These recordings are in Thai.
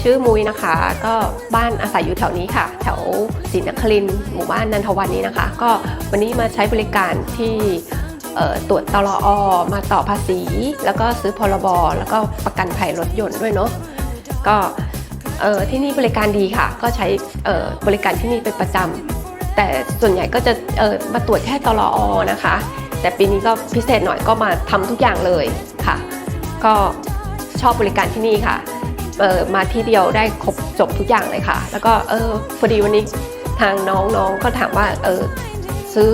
ชื่อมุ้ยนะคะ ก็บ้านอาศัยอยู่แถวนี้ค่ะ แถวศรีนครินหมู่บ้านนันทวันนี้นะคะ ก็วันนี้มาใช้บริการที่ตรวจตลออมาต่อภาษี แล้วก็ซื้อพรบแล้วก็ประกันภัยรถยนต์ด้วยเนาะก็ที่นี่บริการดีค่ะ ก็ใช้บริการที่นี่เป็นประจำแต่ส่วนใหญ่ก็จะมาตรวจแค่ตลออนะคะ แต่ปีนี้ก็พิเศษหน่อยก็มาทำทุกอย่างเลยค่ะ ก็ชอบบริการที่นี่ค่ะ มาที่เดียวได้ครบจบทุกอย่างเลยค่ะ แล้วก็เออพอดีวันนี้ทางน้องๆก็ถามว่าเออซื้อ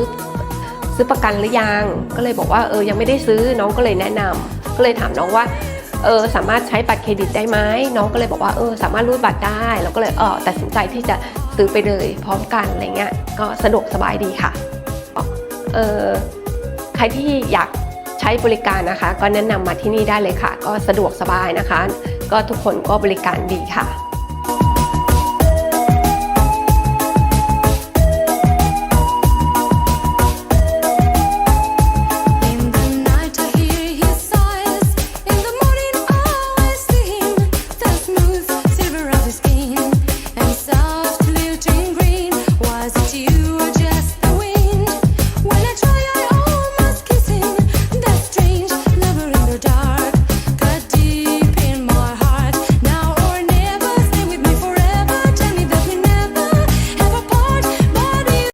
ซื้อประกันหรือยัง ก็เลยบอกว่าเออยังไม่ได้ซื้อน้องก็เลยแนะนำก็เลยถามน้องว่าเออสามารถใช้บัตรเครดิตได้ไหมน้องก็เลยบอกว่าเออสามารถรูดบัตรได้เราก็เลยเออตัดสินใจที่จะซื้อไปเลยพร้อมกันอะไรเงี้ยก็สะดวกสบายดีค่ะเออใครที่อยากใช้บริการนะคะ ก็แนะนำมาที่นี่ได้เลยค่ะ ก็สะดวกสบายนะคะ ก็ทุกคนก็บริการดีค่ะ